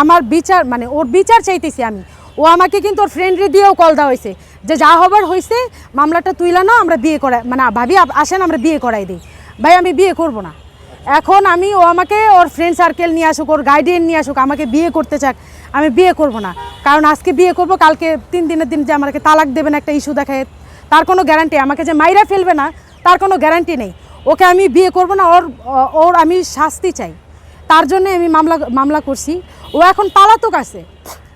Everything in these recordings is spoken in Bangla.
আমার বিচার মানে ওর বিচার চাইতেছি আমি। ও আমাকে কিন্তু ওর ফ্রেন্ডরে দিয়েও কল দেওয়া হয়েছে যে যা হবার হয়েছে, মামলাটা তুইলা না আমরা বিয়ে করাই মানে ভাবি আসেন, আমরা বিয়ে করাই দিই। ভাই, আমি বিয়ে করব না। এখন আমি, ও আমাকে ওর ফ্রেন্ড সার্কেল নিয়ে আসুক, ওর গার্ডিয়ান নিয়ে আসুক, আমাকে বিয়ে করতে চাক, আমি বিয়ে করব না। কারণ আজকে বিয়ে করব, কালকে তিন দিনের দিন যে আমাকে তালাক দেবেন একটা ইস্যু দেখায়, তার কোনো গ্যারান্টি আমাকে যে মাইরা ফেলবে না, তার কোনো গ্যারান্টি নেই। ওকে আমি বিয়ে করব না, ওর ওর আমি শাস্তি চাই। তার জন্য আমি মামলা মামলা করছি। ও এখন পালাতক আছে।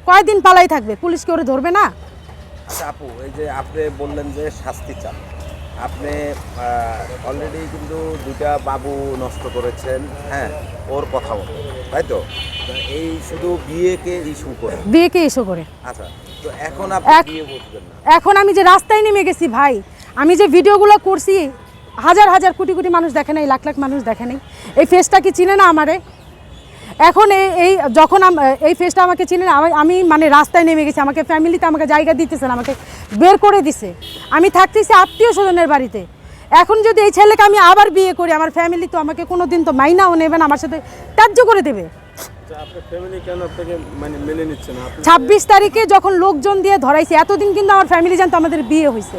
কয়দিন পালাই থাকবে? পুলিশকে ওরে ধরবে না? আচ্ছা আপু এই যে আপনি বললেন যে শাস্তি চান। আপনি অলরেডি কিন্তু দুটা বাবু নষ্ট করেছেন হ্যাঁ ওর কথা মতো তাই তো? এই শুধু বিয়েকে ইস্যু করে। বিয়েকে এসো করে। আচ্ছা তো এখন আপনি বিয়ে না। এখন আমি যে রাস্তায় নেমে গেছি ভাই আমি যে ভিডিওগুলো করছি হাজার হাজার কোটি কোটি মানুষ দেখে নাই লাখ লাখ মানুষ দেখে নাই। এই ফেসটা কি চিনে না আমারে? এখন এই এই যখন এই ফেসটা আমাকে চিনে আমি- মানে রাস্তায় নেমে গেছি আমাকে ফ্যামিলিতে আমাকে জায়গা দিতেছে না আমাকে বের করে দিছে। আমি থাকতেছি আত্মীয় স্বজনের বাড়িতে। এখন যদি এই ছেলেকে আমি আবার বিয়ে করি আমার ফ্যামিলি তো আমাকে কোনো দিন তো মাইনাও নেবেন আমার সাথে ত্যায্য করে দেবে। আচ্ছা, মানে ছাব্বিশ তারিখে যখন লোকজন দিয়ে ধরাইছে এতদিন কিন্তু আমার ফ্যামিলি জানতো আমাদের বিয়ে হয়েছে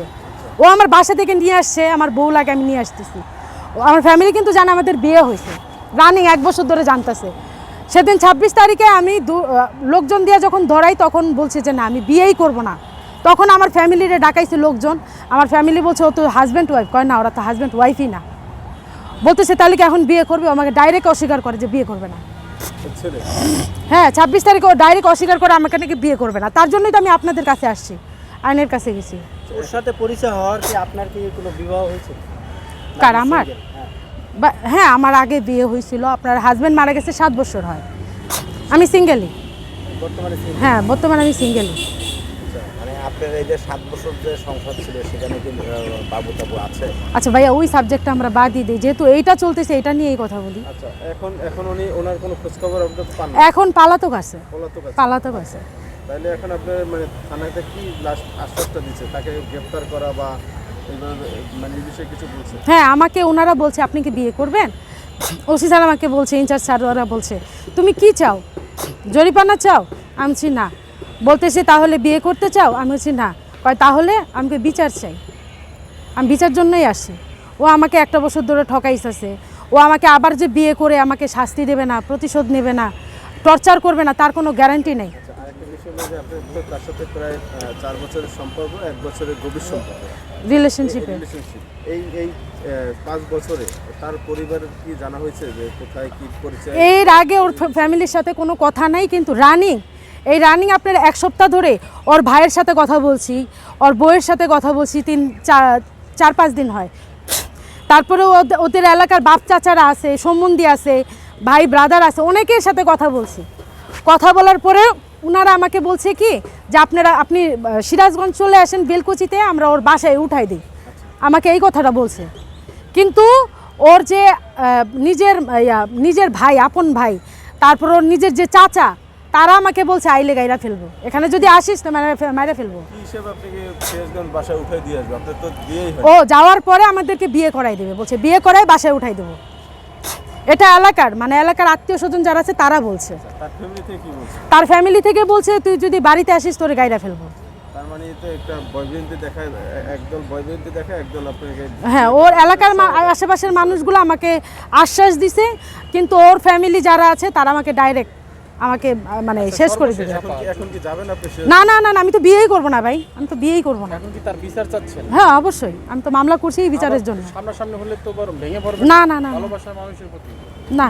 ও আমার বাসা থেকে নিয়ে আসছে আমার বউ লাগে আমি নিয়ে আসতেছি। আমার ফ্যামিলি কিন্তু জানে আমাদের বিয়ে হয়েছে রানিং এক বছর ধরে জানতেছে। সেদিন ছাব্বিশ তারিখে আমি লোকজন দিয়ে যখন ধরাই তখন বলছে যে না আমি বিয়েই করব না। তখন আমার ফ্যামিলিরে ডাকাইছে লোকজন। আমার ফ্যামিলি বলছে ও তো হাজব্যান্ড ওয়াইফ কয় না ওরা তো হাজব্যান্ড ওয়াইফই না। বলতেছে তাহলে কি এখন বিয়ে করবে? আমাকে ডাইরেক্ট অস্বীকার করে যে বিয়ে করবে না। হ্যাঁ ছাব্বিশ তারিখে ও ডাইরেক্ট অস্বীকার করে আমাকে নাকি বিয়ে করবে না। তার জন্যই তো আমি আপনাদের কাছে আসছি আইনের কাছে গেছি। ওর সাথে পরিচয় হওয়ার কি আপনার কি কোনো বিবাহ হয়েছে? কার আমার? হ্যাঁ। বা- হ্যাঁ আমার আগে বিয়ে হয়েছিল আপনার হাজব্যান্ড মারা গেছে সাত বছর হয়। আমি সিঙ্গেলই single। হ্যাঁ বর্তমানে আমি সিঙ্গেলই আচ্ছা, মানে আপনার এই যে সাত বছর যে সংসার ছিল সেখানে কি আহ, বাবু আচ্ছা ভাইয়া ওই সাবজেক্টটা আমরা বাদই দিই। যেহেতু এইটা চলতেছে এটা নিয়েই কথা বলি। আচ্ছা এখন এখন উনি ওনার কোনো খোঁজখবর এখন পলাতক আছে। পালাতক আছে। তাহলে এখন আপনার মানে থানাতে কি লাস্ট আশ্বাসটা দিচ্ছে তাকে গ্রেফতার করা বা মানে হ্যাঁ আমাকে ওনারা বলছে আপনি কি বিয়ে করবেন? ওসি স্যার আমাকে বলছে ইনচার্জ স্যার ওরা বলছে তুমি কি চাও? জরিপানা চাও? আমি বলছি না। বলতেছে তাহলে বিয়ে করতে চাও? আমি বলছি না। কয় তাহলে আমাকে বিচার চাই। আমি বিচার জন্যই আসি ও আমাকে একটা বছর ধরে ঠকাইছে ও আমাকে আবার যে বিয়ে করে আমাকে শাস্তি দেবে না প্রতিশোধ নেবে না টর্চার করবে না তার কোনো গ্যারান্টি নেই। আচ্ছা তার সাথে প্রায় চার বছরের সম্পর্ক এক বছরের গভীর সম্পর্ক। রিলেশনশিপে এই এই পাঁচ বছরে তার পরিবারের কি জানা হয়েছে যে কোথায় কি পরিচয়? এর আগে ওর ফ্যামিলির সাথে কোনো কথা নাই কিন্তু রানিং এই রানিং আপনার এক সপ্তাহ ধরে ওর ভাইয়ের সাথে কথা বলছি ওর বউয়ের সাথে কথা বলছি তিন চার চার পাঁচ দিন হয়। তারপরে ওদের- ওদের এলাকার বাপ চাচারা আছে সম্বন্ধী আছে ভাই ব্রাদার আছে অনেকের সাথে কথা বলছি। কথা বলার পরে ওনারা আমাকে বলছে কি যে আপনারা আপনি সিরাজগঞ্জ চলে আসেন বেলকুচিতে আমরা ওর বাসায় উঠাই দিই। আমাকে এই কথাটা বলছে। কিন্তু ওর যে নিজের নিজের ভাই আপন ভাই তারপর ওর নিজের যে চাচা তারা আমাকে বলছে আইলে গাইরা ফেলব। এখানে যদি আসিস না মেরে ফেলব। ও যাওয়ার পরে আমাদেরকে বিয়ে করাই দেবে। বলছে বিয়ে করাই বাসায় উঠাই দেবো। এটা এলাকার মানে এলাকার আত্মীয় স্বজন যারা আছে তারা বলছে। তার ফ্যামিলি থেকে বলছে? তুই যদি বাড়িতে আসিস তোর গাইরা ফেলব। মানে হ্যাঁ ওর এলাকার আশেপাশের মানুষগুলো আমাকে আশ্বাস দিছে কিন্তু ওর ফ্যামিলি যারা আছে তারা আমাকে ডাইরেক্ট আমাকে মানে শেষ করে দিবে। এখন কি এখন কি যাবেন আপনি সে- না না না না, আমি তো বিয়েই করব না ভাই। আমি তো বিয়েই করব না। এখন কি তার বিচার চাচ্ছেন? হ্যাঁ অবশ্যই। আমি তো মামলা করছি এই বিচারের জন্য। সামনাসামনি হলে তো বরং ভেঙে পড়বে না না না না, ভালোবাসার মানুষের প্রতি। না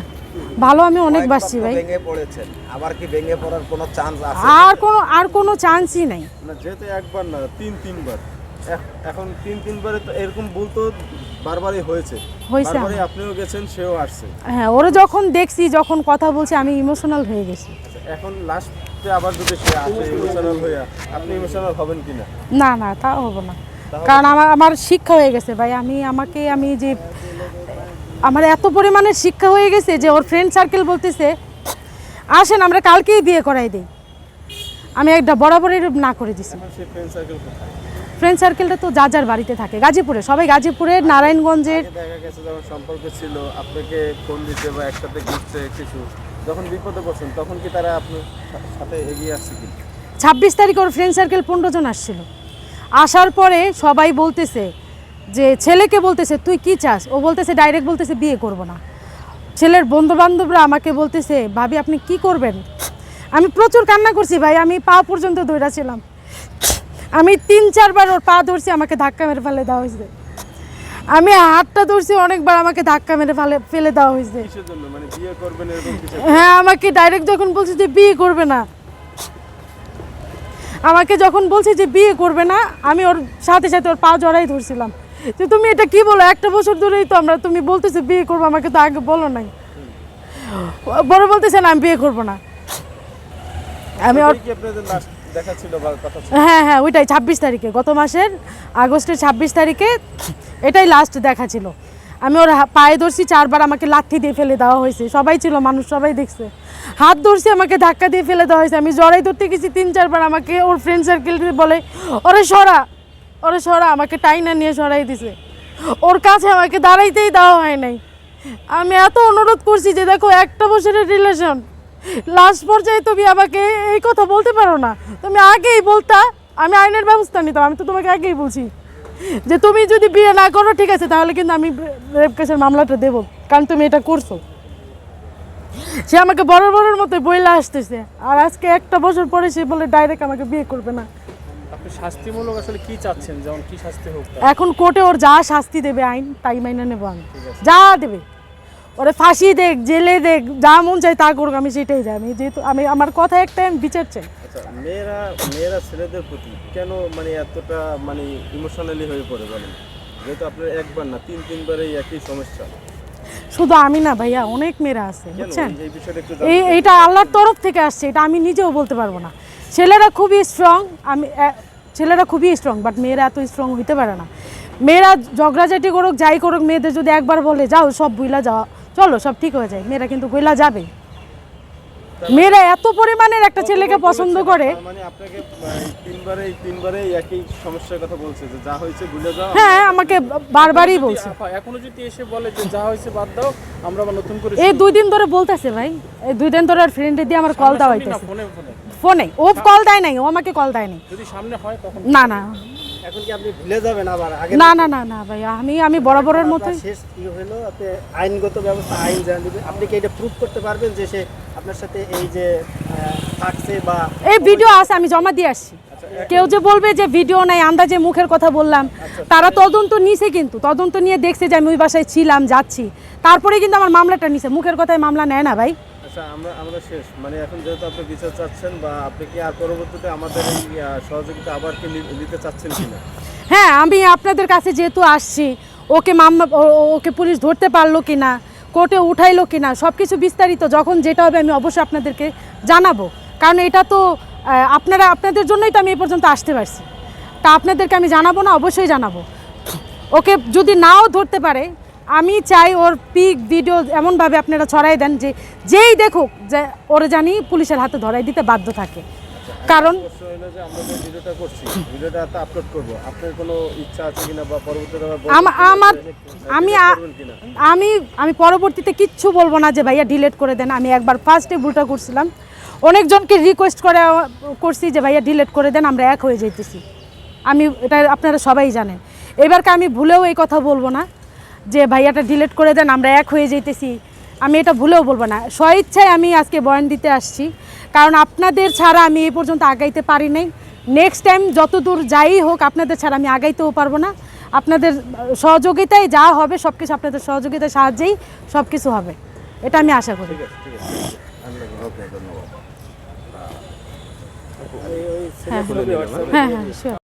ভালো আমি অনেক বাসছি ভাই। ভেঙে পড়েছেন। আবার কি ভেঙে পড়ার কোনো চান্স আছে? আর কোনো আর কোনো চান্সই নাই। না যেহেতু একবার না তিন তিনবার। এখন তিন তিনবারে তো এরকম ভুল তো বারবারই হয়েছে। হয়েছে বারবারই আপনিও গেছেন সেও আসছে। হ্যাঁ ওরা যখন দেখছি যখন কথা বলছে আমি ইমোশনাল হয়ে গেছি। আচ্ছা, এখন লাস্টে আবার যদি সে আসে ইমোশনাল হয়ে আপনি ইমোশনাল হবেন কিনা? না না তা হব না। কারণ আমার আমার শিক্ষা হয়ে গেছে ভাই। আমি আমাকে আমি যে আমার এত পরিমাণে শিক্ষা হয়ে গেছে যে ওর ফ্রেন্ড সার্কেল বলতেছে আসেন আমরা কালকেই বিয়ে করাই দিই। আমি একটা বরাবরই না করে দিছি। ফ্রেন্ড সার্কেল সার্কেলটা তো যার যার বাড়িতে থাকে। গাজীপুরে সবাই গাজীপুরের নারায়ণগঞ্জের। দেখা গেছে যখন সম্পর্ক ছিল আপনাকে ফোন দিতে বা একসাথে ঘুরতে কিছু যখন বিপদে পড়ছেন তখন কি তারা আপনার সাথে এগিয়ে আসছে কি? ছাব্বিশ তারিখ ওর ফ্রেন্ড সার্কেল পনেরো জন আসছিল। আসার পরে সবাই বলতেছে যে ছেলেকে বলতেছে তুই কি চাস? ও বলতেছে ডাইরেক্ট বলতেছে বিয়ে করব না। ছেলের বন্ধু বান্ধবরা আমাকে বলতেছে ভাবি আপনি কি করবেন? আমি প্রচুর কান্না করছি ভাই আমি পা পর্যন্ত দৌড়া ছিলাম। আমি তিন চারবার ওর পা ধরছি আমাকে ধাক্কা মেরে ফেলে দেওয়া হয়েছে। আমি হাতটা ধরছি অনেকবার আমাকে ধাক্কা মেরে ফেলে ফেলে দেওয়া হয়েছে। মানে হ্যাঁ আমাকে ডাইরেক্ট যখন বলছে যে বিয়ে করবে না আমাকে যখন বলছে যে বিয়ে করবে না আমি ওর সাথে সাথে ওর পা জড়াই ধরছিলাম। যে তুমি এটা কি বলো? একটা বছর ধরেই তো আমরা তুমি বলতেছো বিয়ে করব আমাকে তো আগে বলো নাই। বড় বলতেছে না আমি বিয়ে করব না। আমি হ্যাঁ হ্যাঁ ওইটাই, ছাব্বিশ তারিখে, গত মাসের আগস্টের ছাব্বিশ তারিখে এটাই লাস্ট দেখা ছিল। আমি ওর পায়ে ধরছি, চারবার আমাকে লাথি দিয়ে ফেলে দেওয়া হয়েছে। সবাই ছিল, মানুষ সবাই দেখছে। হাত ধরছি, আমাকে ধাক্কা দিয়ে ফেলে দেওয়া হয়েছে। আমি জড়াই ধরতে গেছি, তিন, চারবার আমাকে ওর ফ্রেন্ড সার্কেল বলে, ওরে সরা ওরে সরা, আমাকে টাইনা নিয়ে সরাই দিছে। ওর কাছে আমাকে দাঁড়াইতেই দেওয়া হয় নাই। আমি এত অনুরোধ করছি যে, দেখো, একটা বছরের রিলেশন লাস্ট পর্যায়ে তুমি আমাকে এই কথা বলতে পারো না। তুমি আগেই বলতা আমি আইনের ব্যবস্থা নিতাম আমি তো তোমাকে আগেই বলছি। যে তুমি যদি বিয়ে না করো ঠিক আছে তাহলে কিন্তু আমি রেপ কেসের মামলাটা দেবো কারণ তুমি এটা করছ। সে আমাকে বড় বড়োর মতো বইলা আসতেছে আর আজকে একটা বছর পরে সে বলে ডাইরেক্ট আমাকে বিয়ে করবে না। আপনি শাস্তিমূলক আসলে কি চাচ্ছেন? যেমন কি শাস্তি হোক এখন কোর্টে ওর যা শাস্তি দেবে আইন তাই মাইনে নেব আমি। যা দেবে। ওরে ফাঁসি দেখ জেলে দেখ যা মন চাই তা করুক আমি সেটাই যাই আমি যেহেতু আমি আমার কথা একটা আমি বিচার চাই। আচ্ছা মেয়েরা মেয়েরা ছেলেদের প্রতি কেন মানে এতটা মানে ইমোশনালি হয়ে পড়ে বলেন? যেহেতু আপনার একবার না তিন তিনবার এই একই সমস্যা। শুধু আমি না ভাইয়া অনেক মেয়েরা আছে বুঝছেন? এই- এইটা আল্লাহর তরফ থেকে আসছে এটা আমি নিজেও বলতে পারব না। ছেলেরা খুবই স্ট্রং আমি ছেলেরা খুবই স্ট্রং বাট মেয়েরা এত স্ট্রং হইতে পারে না। মেয়েরা ঝগড়াঝাটি করুক যাই করুক মেয়েদের যদি একবার বলে যাও সব বুইলা যাও। চলো সব ঠিক হয়ে যায়। মেয়েরা কিন্তু গইলা যাবে। মেয়েরা এত পরিমাণের একটা ছেলেকে পছন্দ করে। মানে হ্যাঁ আমাকে বারবারই বলছে। এখনও যদি এসে বলে যে যা হয়েছে বাদ দাও আমরা নতুন করে এই দুই দিন ধরে বলতেছে ভাই। এই দুই দিন ধরে আর ফ্রেন্ডে দিয়ে আমার কল দেওয়া হইতেছে। ফোনে ও কল দেয় নাই ও আমাকে কল দেয় নাই। যদি সামনে হয় তখন না না। এখন কি আপনি ভুলে যাবেন আবার আগে? না না না না ভাই আমি আমি বরাবরের মতোই। শেষ কি হলো আপনি আইনগত ব্যবস্থা আইন জানবে আপনি কি এটা প্রুফ করতে পারবেন যে সে আপনার সাথে এই যে থাকছে বা এই ভিডিও আছে আমি জমা দিয়ে আসছি। কেউ যে বলবে যে ভিডিও নাই আন্দাজে মুখের কথা বললাম তারা তদন্ত নিছে কিন্তু তদন্ত নিয়ে দেখছে যে আমি ওই বাসায় ছিলাম যাচ্ছি। তারপরে কিন্তু আমার মামলাটা নিছে মুখের কথায় মামলা নেয় না ভাই। আচ্ছা আমরা আমরা শেষ। মানে এখন যেহেতু আপনি বিচার চাচ্ছেন বা আপনি কি আর পরবর্তীতে আমাদের সহযোগিতা আবার কি নিতে চাচ্ছেন কিনা? হ্যাঁ আমি আপনাদের কাছে যেহেতু আসছি, ওকে মামলা ওকে পুলিশ ধরতে পারল কি না কোর্টে উঠাইলো কি না সব কিছু বিস্তারিত যখন যেটা হবে আমি অবশ্যই আপনাদেরকে জানাব। কারণ এটা তো আপনারা, আপনাদের জন্যই তো আমি এই পর্যন্ত আসতে পারছি। তা আপনাদেরকে আমি জানাব না, অবশ্যই জানাব। ওকে যদি নাও ধরতে পারে আমি চাই ওর পিক ভিডিও এমনভাবে আপনারা ছড়াই দেন যে যেই দেখুক যে ওরা জানি পুলিশের হাতে ধরাই দিতে বাধ্য থাকে। কারণ আমরা আমা- আমি? আমি আমি পরবর্তীতে কিচ্ছু বলব না যে ভাইয়া ডিলেট করে দেন। আমি একবার ফার্স্টে ভুলটা করছিলাম। অনেকজনকে রিকোয়েস্ট করে করছি যে ভাইয়া ডিলেট করে দেন আমরা এক হয়ে যাইতেছি। আমি এটা আপনারা সবাই জানেন। এবারকে আমি ভুলেও এই কথা বলব না। যে ভাইয়াটা ডিলেট করে দেন আমরা এক হয়ে যাইতেছি। আমি এটা ভুলেও বলব না। স্বইচ্ছায় আমি আজকে বয়ান দিতে আসছি। কারণ আপনাদের ছাড়া আমি এই পর্যন্ত আগাইতে পারি নাই। নেক্সট টাইম যত দূর যাই হোক আপনাদের ছাড়া আমি আগাইতেও পারব না। আপনাদের সহযোগিতায় যা হবে সব কিছু আপনাদের সহযোগিতার সাহায্যেই সব কিছু হবে। এটা আমি আশা করি। ঠিক আছে ঠিক আছে। ওকে ধন্যবাদ। হ্যাঁ হ্যাঁ হ্যাঁ sure.